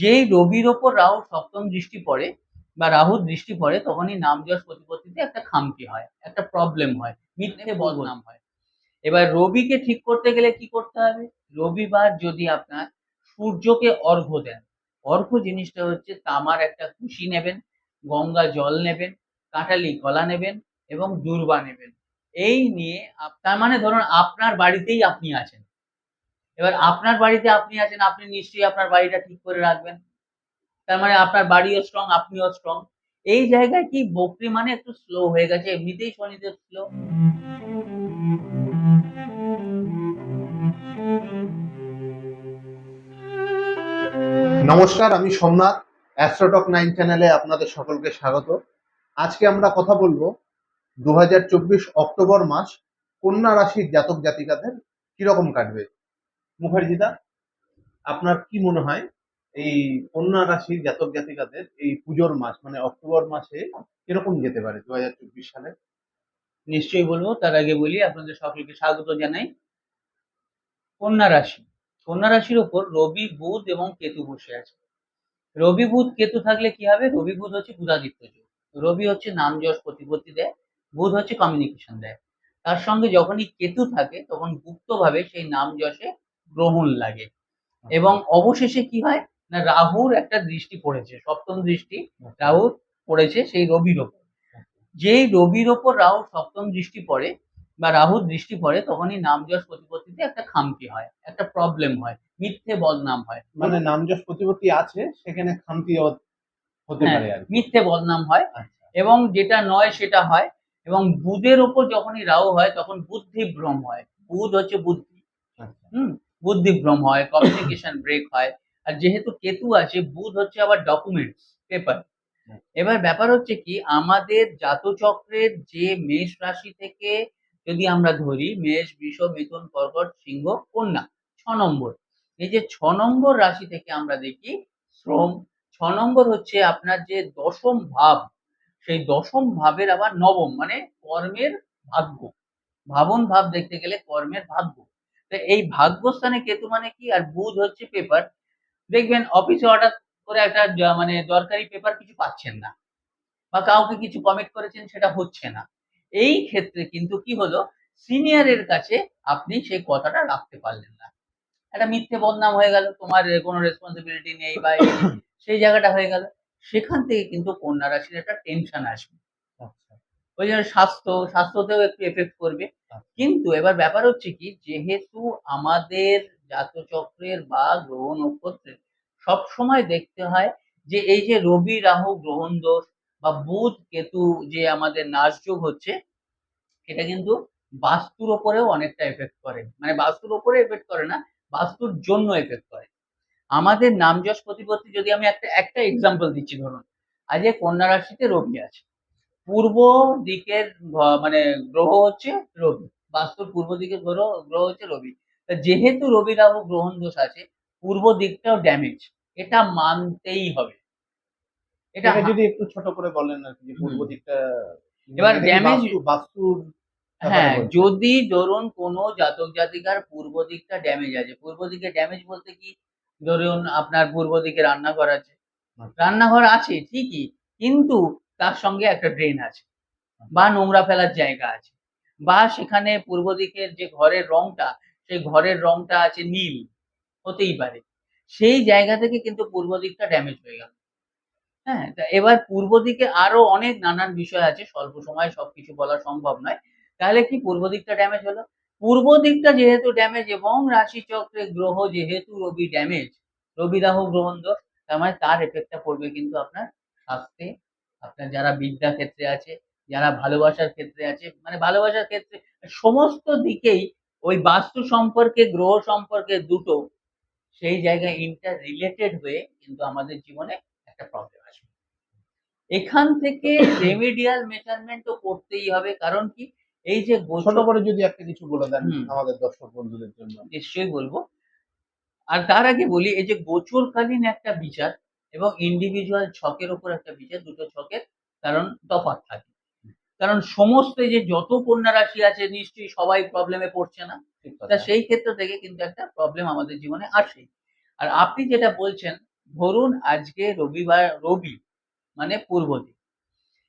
যেই রবির ওপর রাহু সপ্তম দৃষ্টি পড়ে বা রাহুর দৃষ্টি পড়ে তখনই নাম যশ প্রতিপত্তিতে একটা খামতি হয় একটা প্রবলেম হয় মিথ্যে বদনাম হয়। এবার রবিকে ঠিক করতে গেলে কি করতে হবে? রবিবার যদি আপনার সূর্যকে অর্ঘ্য দেন অর্ঘ্য জিনিসটা হচ্ছে তামার একটা কুশি নেবেন গঙ্গা জল নেবেন কাঁঠালি কলা নেবেন এবং দুর্বা নেবেন। এই নিয়ে তার মানে ধরুন আপনার বাড়িতেই আপনি আছেন। এবার আপনার বাড়িতে আপনি আছেন, আপনি নিশ্চয়ই আপনার বাড়িটা ঠিক করে রাখবেন। তার মানে আপনার বাড়িও স্ট্রং আপনিও স্ট্রং এই জায়গায় কি বকরি মানে একটু স্লো হয়ে গেছে? এমনিতেই শনিদেব স্লো নমস্কার, আমি সোমনাথ অ্যাস্ট্রোটক নাইন চ্যানেলে আপনাদের সকলকে স্বাগত। আজকে আমরা কথা বলব দু হাজার চব্বিশ অক্টোবর মাস কন্যা রাশির জাতক জাতিকাদের কীরকম কাটবে। মুখার্জিদা, আপনার কি মনে হয়? এই কন্যা রাশির জাতক জাতিকাদের এই পুজোর মাস মানে অক্টোবর মাসে কীরকম যেতে পারে দু হাজার চব্বিশ সালে? নিশ্চয়ই বলব, তার আগে বলি, আপনাদের সকলকে স্বাগত জানাই। কন্যা রাশি, কন্যা রাশির ওপর রবি, বুধ এবং কেতু বসে আছে। রবি, বুধ, কেতু থাকলে কি হবে? রবি, বুধ হচ্ছে বুধাদিত্য যোগ। রবি হচ্ছে নাম, যশ, প্রতিপত্তি দেয়, বুধ হচ্ছে কমিউনিকেশন দেয়। তার সঙ্গে যখনই কেতু থাকে, তখন গুপ্তভাবে সেই নাম, যশে গ্রহণ লাগে। এবং অবশেষে কি হয়? না রাহুর একটা দৃষ্টি পড়েছে সপ্তম দৃষ্টি রাহুর পড়েছে সেই রবির ওপর। যেই রবির ওপর রাহু সপ্তম দৃষ্টি পড়ে বা রাহুর দৃষ্টি পড়ে তখনই নাম যশ প্রতিপত্তিতে একটা খামতি হয় একটা প্রবলেম হয় মিথ্যে বদনাম হয়। মানে নামযশ প্রতিপত্তি আছে সেখানে খামতি হতে হ্যাঁ, পারে। মিথ্যে বদনাম হয় আচ্ছা। এবং যেটা নয় সেটা হয় এবং বুধের ওপর যখনই রাহু হয় তখন বুদ্ধিভ্রম হয়। বুধ হচ্ছে বুদ্ধি। আচ্ছা। হুম? বুদ্ধিভ্রম হয় কমিউনিকেশন ব্রেক হয়। আর যেহেতু কেতু আছে, বুধ হচ্ছে আবার ডকুমেন্টস পেপার। এবার ব্যাপার হচ্ছে কি, আমাদের জাতচক্রের যে মেষ রাশি থেকে যদি আমরা ধরি, মেষ, বৃষ, মিথুন, কর্কট, সিংহ, কন্যা, ছ নম্বর। এই যে ছ নম্বর রাশি থেকে আমরা দেখি, শ্রম, ছ নম্বর হচ্ছে আপনার যে দশম ভাব, সেই দশম ভাবের আবার নবম মানে কর্মের ভাগ্য। ভাবন ভাব দেখতে গেলে কর্মের ভাগ্য। এই ভাগ্যস্থানে কেতু মানে কি? আর বুধ হচ্ছে পেপার দেখবেন অফিসে হঠাৎ করে একটা মানে দরকারি পেপার কিছু পাচ্ছেন না। বা কাউকে কিছু কমিট করেছেন সেটা হচ্ছে না। এই ক্ষেত্রে কিন্তু কি হলো? সিনিয়রের কাছে আপনি সেই কথাটা রাখতে পারলেন না। একটা মিথ্যে বদনাম হয়ে গেল, তোমার কোনো রেসপন্সিবিলিটি নেই বা সেই জায়গাটা হয়ে গেল। সেখান থেকে কিন্তু কন্যা রাশির একটা টেনশন আসবে। ওই জন্য স্বাস্থ্য স্বাস্থ্যতেও একটু এফেক্ট করবে। কিন্তু এবার ব্যাপার হচ্ছে কি যেহেতু আমাদের জাতচক্রের বা গ্রহ নক্ষত্রের সব সময় দেখতে হয় যে এই যে রবি রাহু গ্রহণ দোষ বা বুধ কেতু যে আমাদের নাশযোগ হচ্ছে এটা কিন্তু বাস্তুর ওপরেও অনেকটা এফেক্ট করে। মানে বাস্তুর ওপরে এফেক্ট করে না বাস্তুর জন্য এফেক্ট করে। আমাদের নামযশ প্রতিপত্তি যদি আমি একটা একটা এক্সাম্পল দিচ্ছি ধরুন। আজ এ কন্যা রাশিতে রবি আছে। পূর্ব দিকের মানে গ্রহ হচ্ছে রবি। বাস্তুর পূর্ব দিকের গ্রহ গ্রহ হচ্ছে রবি। যেহেতু রবি রাহু গ্রহণ দোষ আছে পূর্ব দিকটাও ড্যামেজ এটা মানতেই হবে। এটা যদি একটু ছোট করে বলেন আর কি পূর্ব দিকটা এবার ড্যামেজ বাস্তু- বাস্তুর হ্যাঁ যদি ধরুন কোনো জাতক জাতিকার পূর্ব দিকটা ড্যামেজ আছে। পূর্ব দিকে ড্যামেজ বলতে কি? ধরুন আপনার পূর্ব দিকে রান্নাঘর আছে। আচ্ছা। রান্নাঘর আছে ঠিকই কিন্তু তার সঙ্গে একটা ড্রেন আছে, বা নোংরা ফেলার জায়গা আছে, বা সেখানে পূর্ব দিকের যে ঘরের রংটা, সেই ঘরের রংটা আছে নীল, হতেই পারে। সেই জায়গা থেকে কিন্তু পূর্ব দিকটা ড্যামেজ হয়ে গেল। হ্যাঁ এবার পূর্ব দিকে আরও অনেক নানান বিষয় আছে, স্বল্প সময়ে সবকিছু বলা সম্ভব নয়। তাহলে কি পূর্ব দিকটা ড্যামেজ হলো? পূর্ব দিকটা যেহেতু ড্যামেজ এবং রাশি চক্রে গ্রহ যেহেতু রবি ড্যামেজ রবি রাহু গ্রহণ দোষ, তার মানে তার এফেক্টটা পড়বে কিন্তু আপনার স্বাস্থ্যে আপনার যারা বিদ্যা ক্ষেত্রে আছে যারা ভালোবাসার ক্ষেত্রে আছে মানে ভালোবাসার ক্ষেত্রে সমস্ত দিকেই ওই বাস্তু সম্পর্কে গ্রহ সম্পর্কে দুটো সেই জায়গায় ইন্টার রিলেটেড হয়ে কিন্তু আমাদের জীবনে একটা প্রবলেম আসবে এখান থেকে রেমিডিয়াল মেজারমেন্ট তো করতেই হবে কারণ কি? এই যে ছোট করে যদি একটা কিছু বলে দেন আমাদের দর্শক বন্ধুদের জন্য। নিশ্চয়ই বলব। আর তার আগে বলি এই যে গোচরকালীন একটা বিচার এবং ইন্ডিভিজুয়াল ছকের উপর একটা বিচার দুটো ছকের কারণ তফাৎ থাকে। কারণ সমস্ত যে যত কন্যা রাশি আছে নিশ্চয়ই সবাই প্রবলেমে পড়ছে না। তা সেই ক্ষেত্র থেকে কিন্তু একটা প্রবলেম আমাদের জীবনে আসে। আর আপনি যেটা বলছেন ধরুন আজকে রবিবার রবি মানে পূর্ব দিক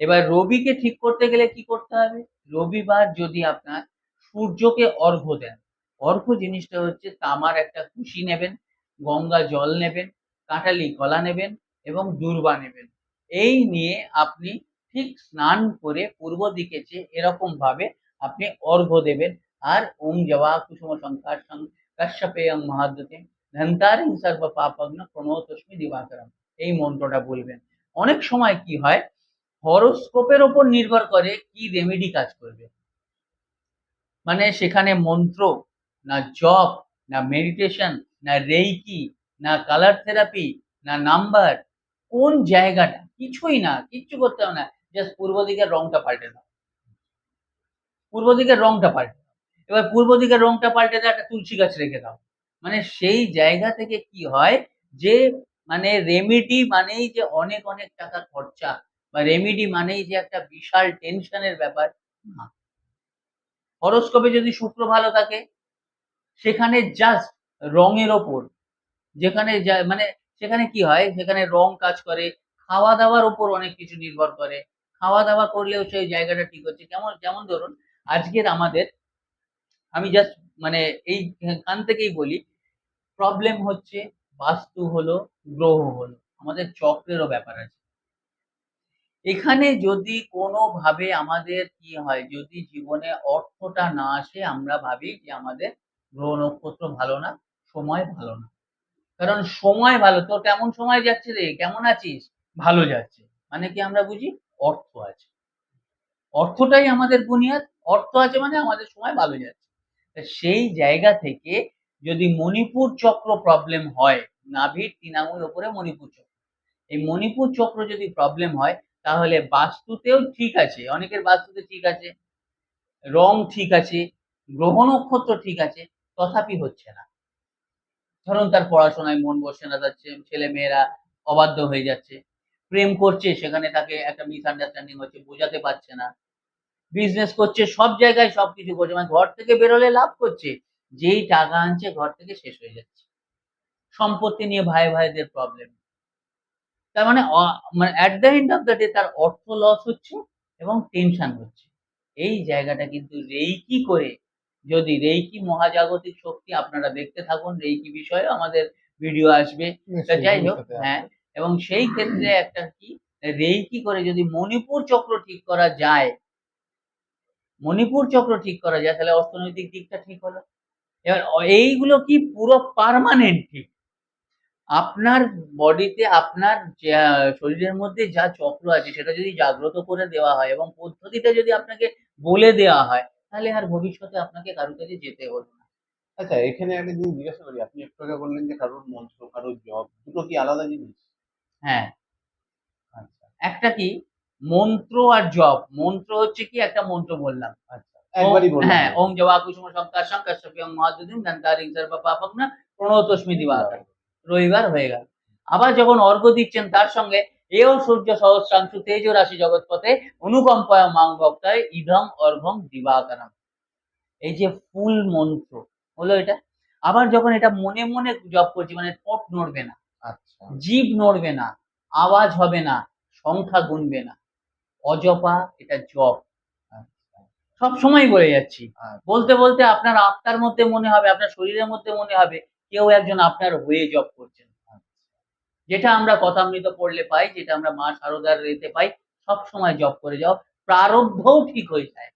এবার রবিকে ঠিক করতে গেলে কি করতে হবে? রবিবার যদি আপনার সূর্যকে অর্ঘ্য দেন অর্ঘ্য জিনিসটা হচ্ছে তামার একটা কুশি নেবেন গঙ্গা জল নেবেন কাঁঠালি কলা নেবেন এবং দুর্বা নেবেন। এই নিয়ে আপনি ঠিক স্নান করে পূর্ব দিকে যে এরকম ভাবে আপনি অর্ঘ্য দেবেন। আর ওম জবা কুসুম সংকার কাশ্যপেয়ং মহাদ্যতে ধন্তারিং সর্ব পাপগ্ন প্রণতস্মি দিবাকরম। এই মন্ত্রটা বলবেন। অনেক সময় কি হয়, হরোস্কোপের ওপর নির্ভর করে কি রেমেডি কাজ করবে। মানে সেখানে মন্ত্র, না জপ, না মেডিটেশন না রেইকি না কালার থেরাপি না নাম্বার কোন জায়গাটা? কিছুই না, কিচ্ছু করতে হবে না। জাস্ট পূর্ব দিকের রংটা পাল্টে দাও। পূর্ব দিকের রংটা পাল্টে দাও। এবার পূর্ব দিকের রংটা পাল্টে দাও, একটা তুলসী গাছ রেখে দাও। মানে সেই জায়গা থেকে কি হয় যে মানে রেমেডি মানেই যে অনেক অনেক টাকা খরচা বা রেমেডি মানেই যে একটা বিশাল টেনশনের ব্যাপার, না। হরোস্কোপে যদি শুক্র ভালো থাকে, সেখানে জাস্ট রঙের ওপর যেখানে মানে সেখানে কি হয়? সেখানে রং কাজ করে খাওয়া দাওয়ার উপর অনেক কিছু নির্ভর করে। খাওয়া দাওয়া করলেও সেই জায়গাটা ঠিক হচ্ছে। কেমন, যেমন ধরুন, আজকের আমাদের, আমি জাস্ট মানে এই খান থেকেই বলি প্রবলেম হচ্ছে বাস্তু হলো, গ্রহ হলো। আমাদের চক্রেরও ব্যাপার আছে। এখানে যদি কোনোভাবে আমাদের কি হয়, যদি জীবনে অর্থটা না আসে, আমরা ভাবি যে আমাদের গ্রহ নক্ষত্র ভালো না, সময় ভালো না। কারণ সময় ভালো। তোর কেমন সময় যাচ্ছে রে? কেমন আছিস? ভালো যাচ্ছে। মানে কি আমরা বুঝি? অর্থ আছে। অর্থটাই আমাদের বুনিয়াদ। অর্থ আছে মানে আমাদের সময় ভালো যাচ্ছে। সেই জায়গা থেকে যদি মণিপুর চক্র প্রবলেম হয়, নাভির আঙুল ওপরে মণিপুর চক্র। এই মণিপুর চক্র যদি প্রবলেম হয়, তাহলে বাস্তুতেও ঠিক আছে। অনেকের বাস্তুতে ঠিক আছে। রং ঠিক আছে। গ্রহ নক্ষত্র ঠিক আছে। তথাপি হচ্ছে না। ধরুন তার পড়াশোনায় মন বসছে না যাচ্ছে, ছেলে মেয়েরা অবাধ্য হয়ে যাচ্ছে। প্রেম করছে, সেখানে তাকে একটা মিসআন্ডারস্ট্যান্ডিং হচ্ছে, বোঝাতে পারছে না। বিজনেস করছে, সব জায়গায় সবকিছু করছে মানে ঘর থেকে বেরোলে লাভ করছে, যেই টাকা আনছে ঘর থেকে শেষ হয়ে যাচ্ছে। সম্পত্তি নিয়ে ভাই ভাইদের প্রবলেম তার মানে মানে at the end of the day তার অর্থ লস হচ্ছে এবং টেনশন হচ্ছে। এই জায়গাটা কিন্তু রেইকি করে যদি রেইকি মহাজাগতিক শক্তি আপনারা দেখতে থাকুন রেইকি বিষয়ে আমাদের ভিডিও আসবে। তা যাই হোক হ্যাঁ এবং সেই ক্ষেত্রে একটা কি রেইকি করে যদি মণিপুর চক্র ঠিক করা যায় মণিপুর চক্র ঠিক করা যায় তাহলে অর্থনৈতিক দিকটা ঠিক হলো। এবার এইগুলো কি পুরো পার্মানেন্ট ঠিক আপনার বডিতে আপনার শরীরের মধ্যে যা চক্র আছে সেটা যদি জাগ্রত করে দেওয়া হয় এবং পদ্ধতিটা যদি আপনাকে বলে দেওয়া হয় তাহলে আর ভবিষ্যতে আপনাকে কারোর কাছে যেতে হলো না। আচ্ছা এখানে একটা জিনিস জিজ্ঞাসা করি আপনি একটু আগে বললেন যে কারোর মন্ত্র কারোর জব দুটো কি আলাদা জিনিস? হ্যাঁ। আচ্ছা। একটা কি? মন্ত্র আর জপ মন্ত্র হচ্ছে কি? একটা মন্ত্র বললাম। আচ্ছা একবারই বললেন হ্যাঁ ওম জবা কুসুম শঙ্কর শঙ্কর সফিয়ং মহাদুদিন দন্তারিং সর্ব পাপক না প্রণতস্মি দিবাকর। রবিবার হয়ে গেল। আবার যখন অর্ঘ্য দিচ্ছেন তার সঙ্গে এও সূর্য সহস্রাংশু তেজ রাশি জগৎপথে অনুকম্পায় মাং ভক্তায় ইধম অর্ঘম দিবাকরম। এই যে ফুল মন্ত্র হলো এটা? আবার যখন এটা মনে মনে জপ করছি মানে ঠোঁট নড়বে না আচ্ছা। জীব নড়বে না আওয়াজ হবে না সংখ্যা গুনবে না অজপা এটা জপ। আচ্ছা। সব সময় বলে যাচ্ছি। আচ্ছা। বলতে বলতে আপনার আত্মার মধ্যে মনে হবে আপনার শরীরের মধ্যে মনে হবে কেউ একজন আপনার হয়ে জব করছেন। যেটা আমরা কথামৃত পড়লে পাই, যেটা আমরা মা সারদার রেতে পাই, সব সময় জব করে যাও। প্রারব্ধও ঠিক হয়ে যায়।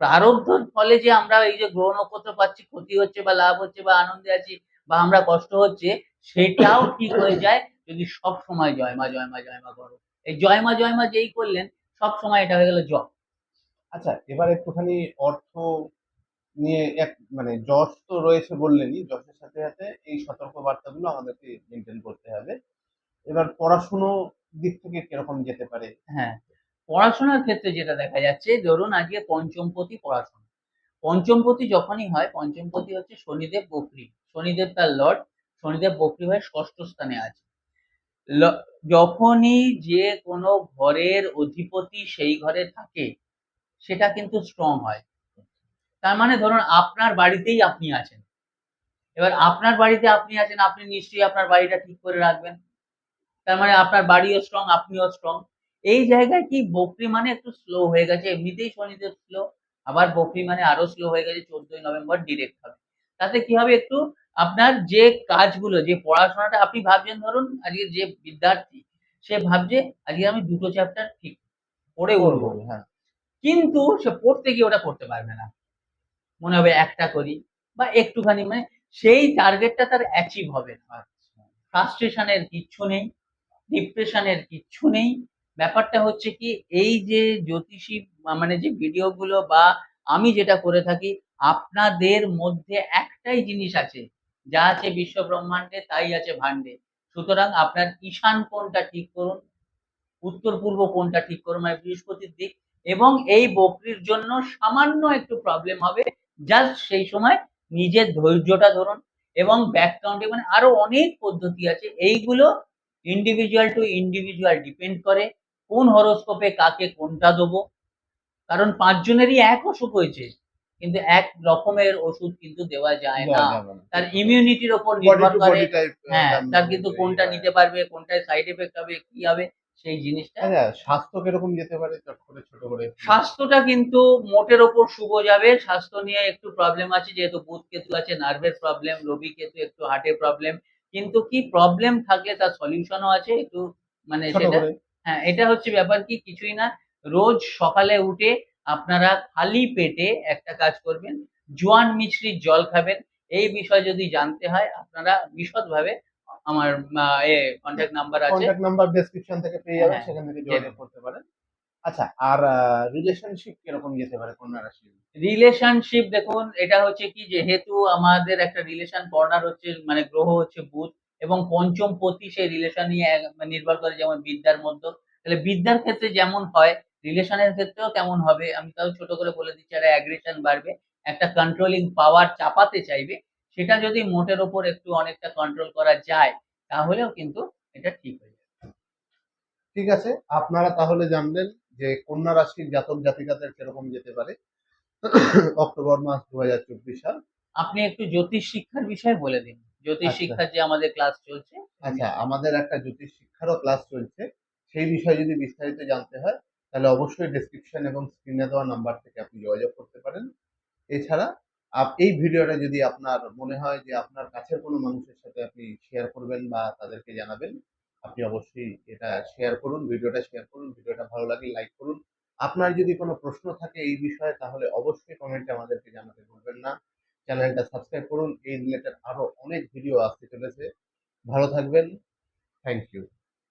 প্রারব্ধর ফলে যে আমরা এই যে গ্রহ নক্ষত্র পাচ্ছি, ক্ষতি হচ্ছে বা লাভ হচ্ছে বা আনন্দে আছি বা আমরা কষ্ট হচ্ছে, সেটাও ঠিক হয়ে যায় যদি সব সময় জয় মা জয় মা করো। এই জয় মা জয় মা যেই করলেন, সব সময় এটা হয়ে গেল জব আচ্ছা এবার একটুখানি অর্থ নিয়ে এক মানে যশ তো রয়েছে বললেনই, যশের সাথে সাথে এই সতর্ক বার্তাগুলো আমাদেরকে মেনটেন করতে হবে। এবার পড়াশুনো দিক থেকে কীরকম যেতে পারে? হ্যাঁ পড়াশোনার ক্ষেত্রে যেটা দেখা যাচ্ছে, ধরুন আজকে পঞ্চমপতি পড়াশোনা। পঞ্চমপতি যখনই হয়, পঞ্চমপতি হচ্ছে শনিদেব বকরি। শনিদেব তার লর্ড, শনিদেব বকরি হয়ে ষষ্ঠ স্থানে আছে। যখনই যে কোনো ঘরের অধিপতি সেই ঘরে থাকে, সেটা কিন্তু স্ট্রং হয়। তার মানে ধরুন আপনার বাড়িতেই আপনি আছেন। এবার আপনার বাড়িতে আপনি আছেন আপনি নিশ্চয়ই আপনার বাড়িটা ঠিক করে রাখবেন। তার মানে আপনার বাড়িও স্ট্রং আপনিও স্ট্রং এই জায়গায় কি বকরি মানে একটু স্লো হয়ে গেছে? এমনিতেই শনিদেব স্লো আবার বকরি মানে আরও স্লো হয়ে গেছে চোদ্দই নভেম্বর ডিরেক্ট হবে। তাতে কি হবে একটু? আপনার যে কাজগুলো যে পড়াশোনাটা আপনি ভাবছেন ধরুন আজকে যে বিদ্যার্থী সে ভাবছে আজকে আমি দুটো চ্যাপ্টার ঠিক পড়ে উঠবো। হ্যাঁ। কিন্তু সে পড়তে গিয়ে ওটা করতে পারবে না। মনে হবে একটা করি বা একটুখানি মানে সেই টার্গেটটা তার অ্যাচিভ হবে। ফ্রাস্ট্রেশনের কিচ্ছু নেই ডিপ্রেশনের কিচ্ছু নেই। ব্যাপারটা হচ্ছে কি, এই যে জ্যোতিষী মানে যে ভিডিওগুলো বা আমি যেটা করে থাকি, আপনাদের মধ্যে একটাই জিনিস আছে, যা আছে বিশ্ব ব্রহ্মাণ্ডে তাই আছে ভাণ্ডে। সুতরাং আপনার ঈশান কোনটা ঠিক করুন উত্তর পূর্ব কোণটা ঠিক করুন মানে বৃহস্পতির দিক, এবং এই বকরির জন্য সামান্য একটু প্রবলেম হবে জাস্ট সেই সময় নিজের ধৈর্যটা ধরুন এবং ব্যাক কাউন্টে মানে আরও অনেক পদ্ধতি আছে এইগুলো ইন্ডিভিজুয়াল টু ইন্ডিভিজুয়াল ডিপেন্ড করে কোন হরোস্কোপে কাকে কোনটা দেবো কারণ পাঁচজনেরই এক অসুখ হয়েছে কিন্তু এক রকমের ওষুধ কিন্তু দেওয়া যায় না। তার ইমিউনিটির ওপর নির্ভর করে আহ, হ্যাঁ তার কিন্তু কোনটা হ্যাঁ। নিতে পারবে কোনটায় সাইড এফেক্ট হবে কি হবে সেই জিনিসটা। আচ্ছা স্বাস্থ্য কীরকম যেতে পারে চট করে ছোট করে? স্বাস্থ্যটা কিন্তু মোটের ওপর শুভ যাবে। স্বাস্থ্য নিয়ে একটু প্রবলেম আছে যেহেতু বুধ কেতু আছে নার্ভের প্রবলেম রবি কেতু একটু হার্টের প্রবলেম কিন্তু কি প্রবলেম থাকলে তার সলিউশনও আছে একটু মানে সেটা হ্যাঁ এটা হচ্ছে ব্যাপার কি কিছুই না। রোজ সকালে উঠে আপনারা খালি পেটে একটা কাজ করবেন জোয়ান মিছরির জল খাবেন। এই বিষয় যদি জানতে হয় আপনারা বিশদভাবে আমার এ কন্ট্যাক্ট নাম্বার আছে। কন্ট্যাক্ট নাম্বার ডেসক্রিপশন থেকে পেয়ে যাবেন হ্যাঁ, সেখান থেকে যোগাযোগ করতে পারেন। আচ্ছা আর রিলেশনশিপ কীরকম যেতে পারে কন্যা রাশি রিলেশনশিপ দেখুন এটা হচ্ছে কি যেহেতু আমাদের একটা রিলেশন কর্নার হচ্ছে মানে গ্রহ হচ্ছে বুধ এবং পঞ্চম পতি সেই রিলেশন নিয়ে নির্ভর করে যেমন বিদ্যার মধ্যে। তাহলে বিদ্যার ক্ষেত্রে যেমন হয় রিলেশনের ক্ষেত্রেও কেমন হবে। আমি তাও ছোট করে বলে দিচ্ছি একটা অ্যাগ্রেশন বাড়বে একটা কন্ট্রোলিং পাওয়ার চাপাতে চাইবে সেটা যদি মোটের ওপর একটু অনেকটা কন্ট্রোল করা যায় তাহলেও কিন্তু এটা ঠিক হয়ে যাবে। ঠিক আছে আপনারা তাহলে জানলেন যে কন্যা রাশির জাতক জাতিকাদের কীরকম যেতে পারে। অক্টোবর মাস দু হাজার চব্বিশ সাল। আপনি একটু জ্যোতিষ শিক্ষার বিষয়ে বলে দিন। জ্যোতিষ আচ্ছা। শিক্ষার যে আমাদের ক্লাস চলছে আচ্ছা আমাদের একটা জ্যোতিষ শিক্ষারও ক্লাস চলছে। সেই বিষয়ে যদি বিস্তারিত জানতে হয় তাহলে অবশ্যই ডেসক্রিপশন এবং স্ক্রিনে দেওয়া নাম্বার থেকে আপনি যোগাযোগ করতে পারেন। এছাড়া এই ভিডিওটা যদি আপনার মনে হয় যে আপনার কাছের কোনো মানুষের সাথে আপনি শেয়ার করবেন বা তাদেরকে জানাবেন, আপনি অবশ্যই এটা শেয়ার করুন, ভিডিওটা শেয়ার করুন, ভিডিওটা ভালো লাগলে লাইক করুন। আপনার যদি কোনো প্রশ্ন থাকে এই বিষয়ে, তাহলে অবশ্যই কমেন্টে আমাদেরকে জানাতে ভুলবেন না। চ্যানেলটা সাবস্ক্রাইব করুন, এই রিলেটেড আরও অনেক ভিডিও আসতে চলেছে। ভালো থাকবেন। Thank you